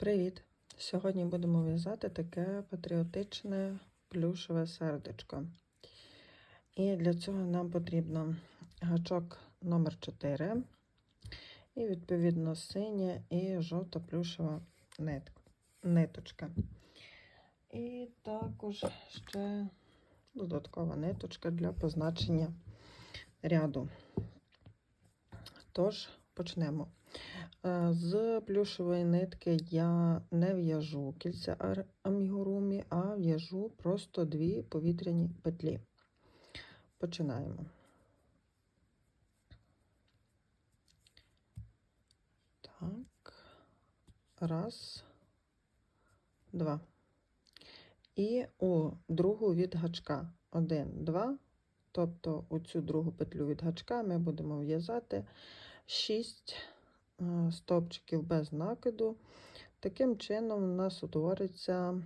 Привіт! Сьогодні будемо в'язати таке патріотичне плюшеве сердечко. І для цього нам потрібно гачок номер 4 і, відповідно, синя і жовта плюшева ниточка. І також ще додаткова ниточка для позначення ряду. Тож, почнемо. Е, З плюшової нитки я не в'яжу кільця амігурумі, а в'яжу просто дві повітряні петлі. Починаємо. Так. Раз, два. І у другу від гачка. Один, два. Тобто у цю другу петлю від гачка ми будемо в'язати 6 е, стовпчиків без накиду. Таким чином у нас утвориться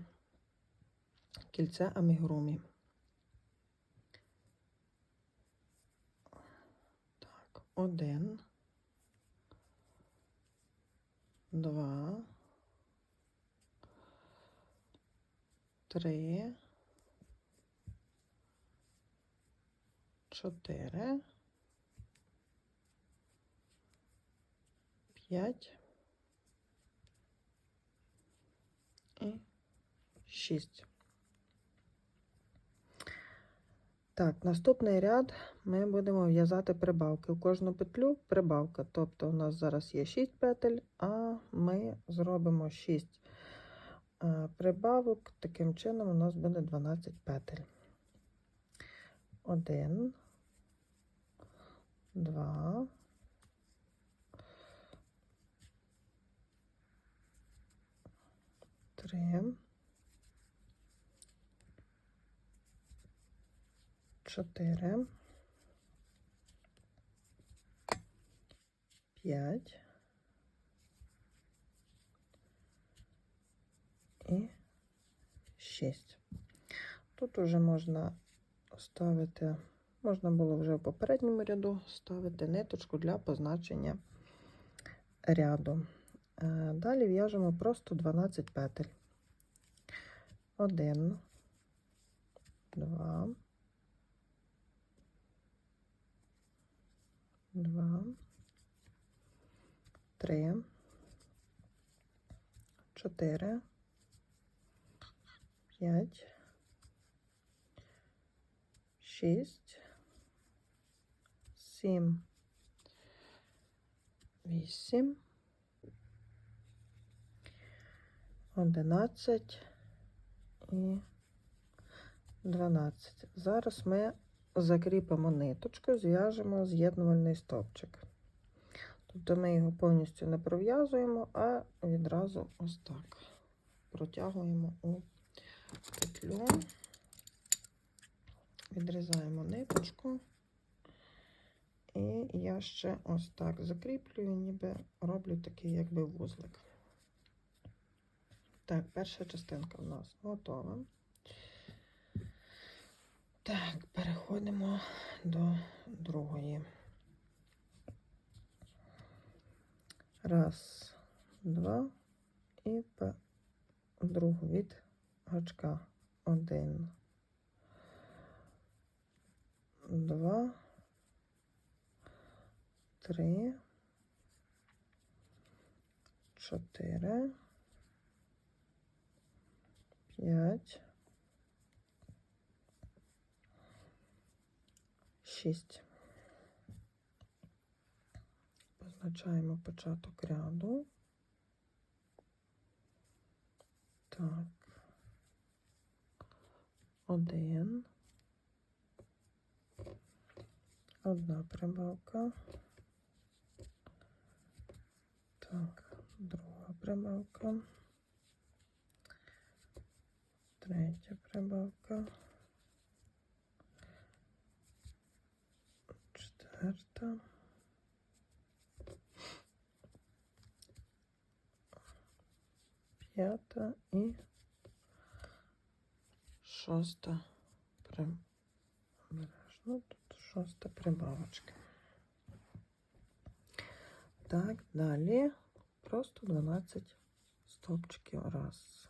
кільце амігурумі. Так, один, два, три, чотири. П'ять і шість. Так, наступний ряд ми будемо в'язати прибавки. У кожну петлю прибавка. Тобто у нас зараз є 6 петель, а ми зробимо 6 е, прибавок. Таким чином у нас буде 12 петель. Один, два. Три, чотири, п'ять і шість. Тут уже можна ставити, можна було вже в попередньому ряду ставити ниточку для позначення ряду. Е, Далі в'яжемо просто 12 петель. 1, 2, 2, 3, 4, 5, 6, 7, 8, 11 і 12. Зараз ми закріпимо ниточку, зв'яжемо з'єднувальний стовпчик. Тобто ми його повністю не пров'язуємо, а відразу ось так протягуємо у петлю, відрізаємо ниточку. І я ще ось так закріплюю, ніби роблю такий якби вузлик. Так, перша частинка в нас готова. Так, переходимо до другої. Раз, два, і другу від гачка. Один, два, три, чотири. П'ять. Шість. Позначаємо початок ряду. Так. Один. Одна прибавка. Так, друга прибавка. Третя прибавка. Четверта. П'ята і шоста прибавка. Тут шоста прибавочка. Так, далі просто 12 стовпчиків. Раз,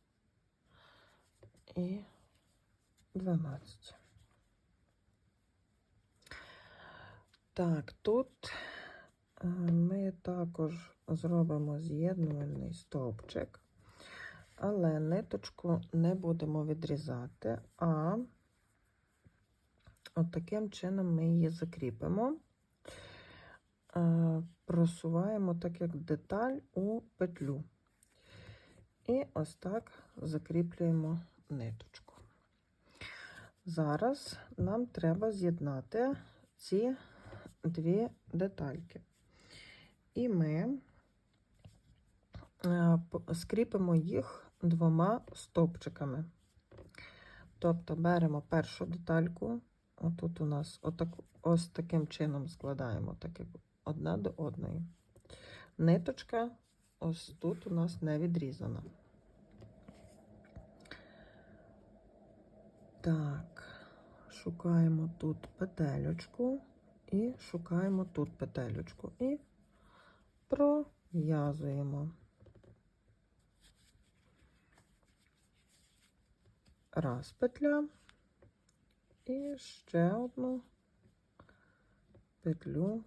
і дванадцять. Так, тут е, ми також зробимо з'єднувальний стовпчик, але ниточку не будемо відрізати, а от таким чином ми її закріпимо, Е, просуваємо так як деталь у петлю. І ось так закріплюємо ниточку. Зараз нам треба з'єднати ці дві детальки. І ми е, скріпимо їх двома стовпчиками. Тобто беремо першу детальку, отут у нас отак, ось таким чином складаємо, так як одна до одної. Ниточка ось тут у нас не відрізана. Так, шукаємо тут петелечку і шукаємо тут петелечку і пров'язуємо. Раз петля і ще одну петлю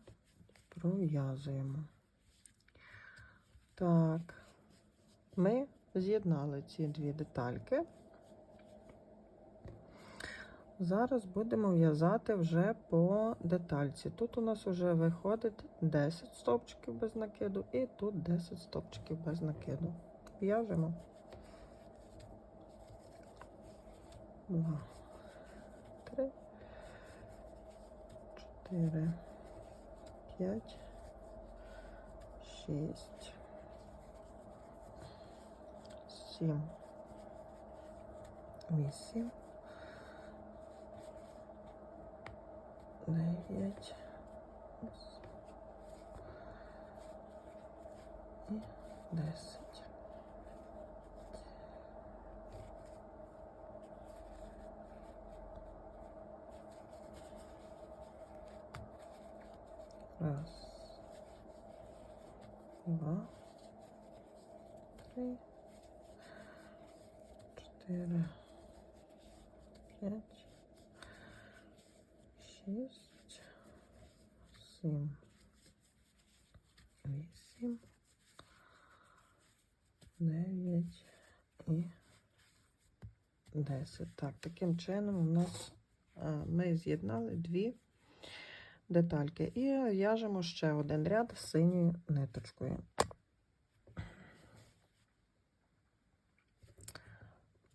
пров'язуємо. Так, ми з'єднали ці дві детальки. Зараз будемо в'язати вже по детальці. Тут у нас вже виходить 10 стовпчиків без накиду, і тут 10 стовпчиків без накиду. В'яжемо. Два, три, чотири, п'ять, шість, сім, вісім. Дев'ять. І десять. Раз, два, три, чотири, п'ять, шість, сім, вісім, дев'ять і десять. Так, таким чином у нас е, ми з'єднали дві детальки і в'яжемо ще один ряд синьою ниточкою.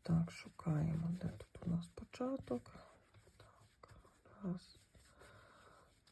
Так, шукаємо, де тут у нас початок. Так, раз,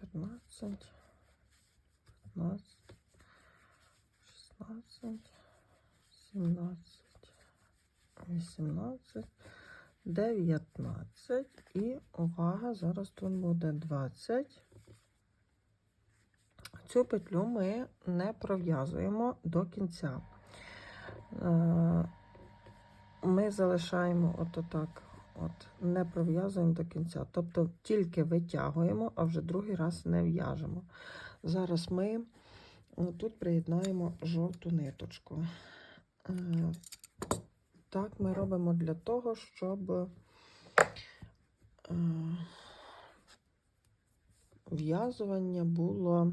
чотирнадцять, п'ятнадцять, шістнадцять, сімнадцять, вісімнадцять, дев'ятнадцять і увага, зараз тут буде двадцять. Цю петлю ми не пров'язуємо до кінця. Е, Ми залишаємо от отак, от, не пров'язуємо до кінця. Тобто тільки витягуємо, а вже другий раз не в'яжемо. Зараз ми е, тут приєднаємо жовту ниточку. Е, Так ми робимо для того, щоб е, в'язування було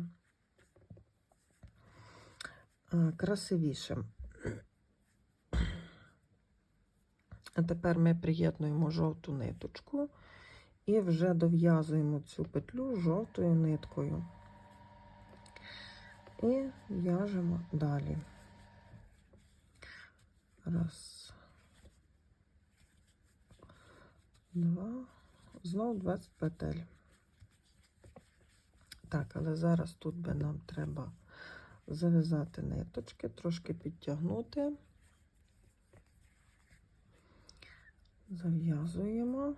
красивішим. А тепер ми приєднуємо жовту ниточку і вже дов'язуємо цю петлю жовтою ниткою. І в'яжемо далі. Раз. Два. Знов 20 петель. Так, але зараз тут би нам треба зав'язати ниточки, трошки підтягнути. Зав'язуємо.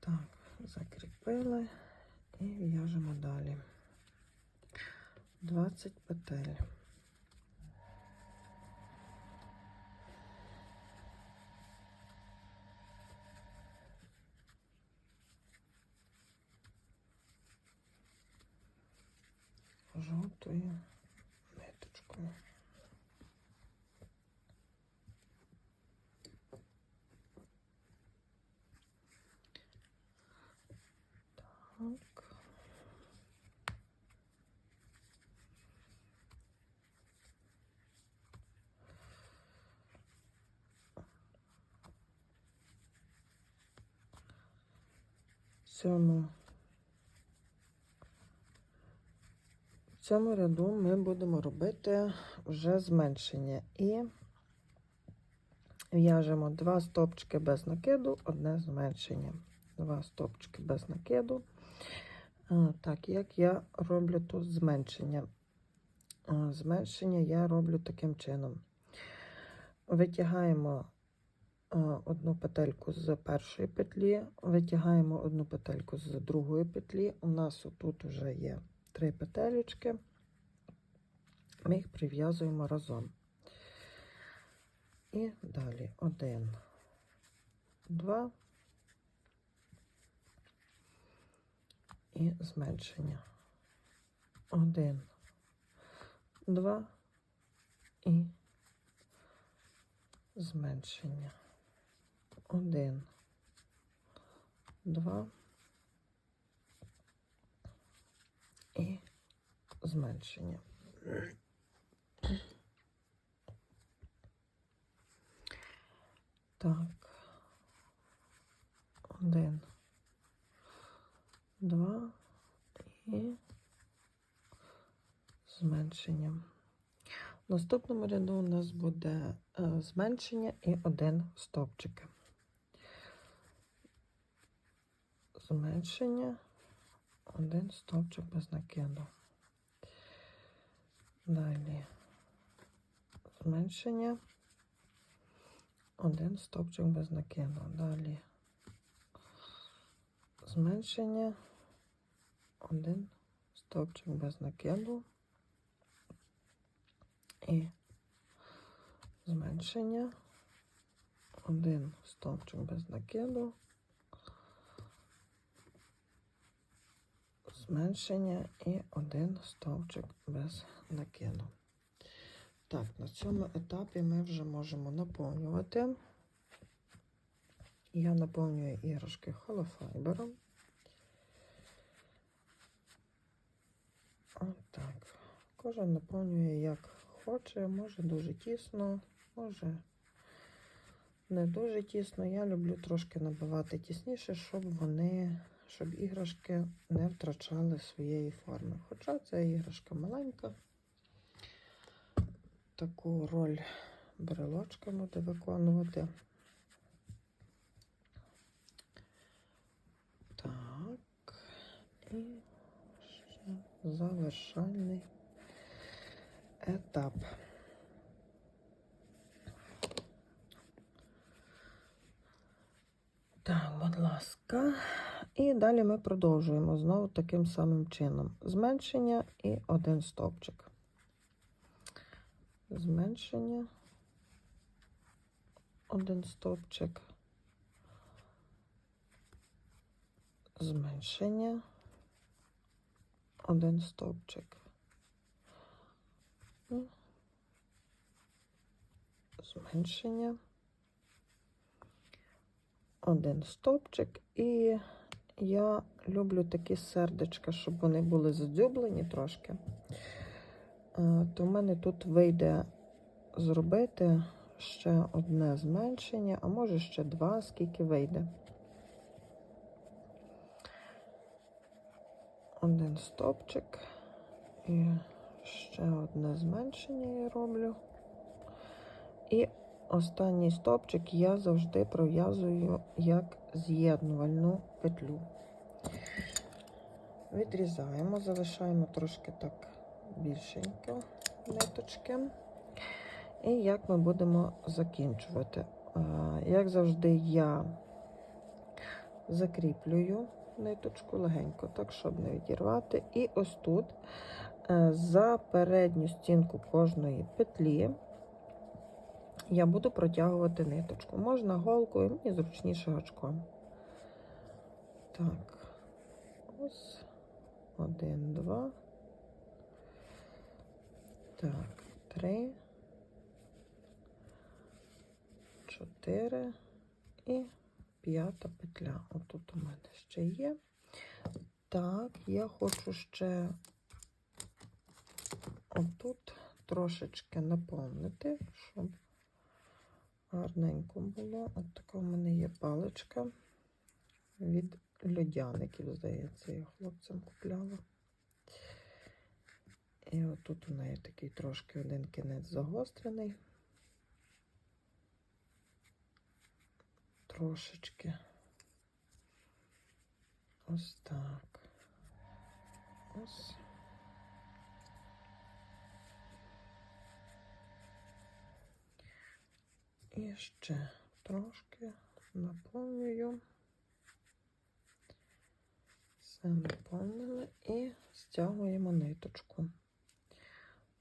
Так, закріпили і в'яжемо далі. 20 петель. Жовтою ниточкою. Так. В цьому, в цьому ряду ми будемо робити вже зменшення і в'яжемо два стопчики без накиду, одне зменшення. Два стопчики без накиду. Так, як я роблю тут зменшення? Зменшення я роблю таким чином. Витягаємо одну петельку з першої петлі, витягаємо одну петельку з другої петлі. У нас тут вже є три петелечки. Ми їх прив'язуємо разом. І далі один, два. і зменшення. Один, два і зменшення. Один, два і зменшення. Так. Один два і зменшення. В наступному ряду у нас буде е, зменшення і один стовпчик. Зменшення, один стовпчик без накиду. Далі. Зменшення, один стовпчик без накиду. Далі. Зменшення, один стовпчик без накиду. І зменшення, один стовпчик без накиду, зменшення і один стовпчик без накиду. Так, на цьому етапі ми вже можемо наповнювати. Я наповнюю іграшки холофайбером. Отак. Кожен наповнює як хоче, може дуже тісно, може не дуже тісно. Я люблю трошки набивати тісніше, щоб вони, щоб іграшки не втрачали своєї форми. Хоча ця іграшка маленька, таку роль брелочка буде виконувати. Так, і ще завершальний етап. Так, будь ласка. І далі ми продовжуємо знову таким самим чином. Зменшення і один стовпчик. Зменшення, один стовпчик. Зменшення, один стовпчик. Зменшення, один стовпчик і я люблю такі сердечка, щоб вони були задзюблені трошки. Е, То в мене тут вийде зробити ще одне зменшення, а може ще два, скільки вийде. Один стопчик і ще одне зменшення я роблю. І останній стопчик я завжди пров'язую як з'єднувальну петлю. Відрізаємо, залишаємо трошки так більшенько ниточки. І як ми будемо закінчувати? Як завжди, я закріплюю ниточку легенько, так, щоб не відірвати. І ось тут е, за передню стінку кожної петлі я буду протягувати ниточку. Можна голкою, мені зручніше гачком. Так, ось один, два. Так, три, чотири і п'ята петля. Отут у мене ще є. Так, я хочу ще отут трошечки наповнити, щоб гарненько було. От така в мене є паличка від льодяників, здається, я хлопцям купляла. І отут у неї такий трошки один кінець загострений. Трошечки. Ось так. Ось. І ще трошки наповнюю. Все наповнили і стягуємо ниточку.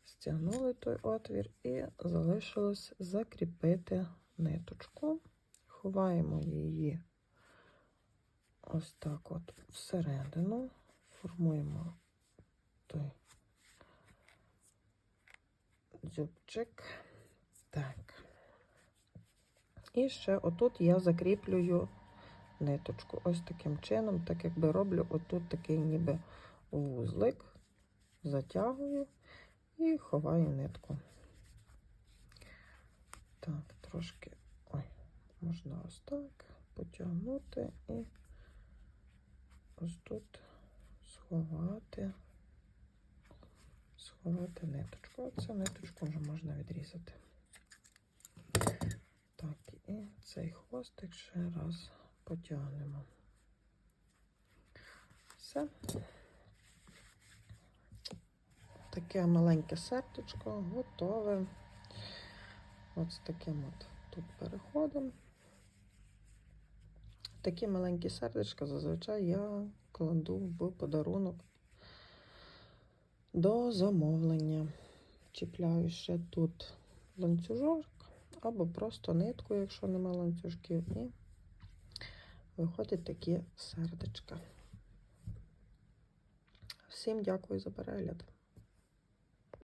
Стягнули той отвір і залишилось закріпити ниточку. Ховаємо її ось так от всередину, формуємо той дзюбчик. Так. І ще отут я закріплюю ниточку. Ось таким чином, так якби роблю отут такий ніби вузлик, затягую і ховаю нитку. Так, трошки, ой, можна ось так потягнути і ось тут сховати, сховати ниточку. Оцю ниточку вже можна відрізати. Так, і цей хвостик ще раз потягнемо. Все. Таке маленьке сердечко готове. От з таким от тут переходом. Такі маленькі сердечка зазвичай я кладу в подарунок до замовлення. Чіпляю ще тут ланцюжок або просто нитку, якщо нема ланцюжків, і виходять такі сердечка. Всім дякую за перегляд.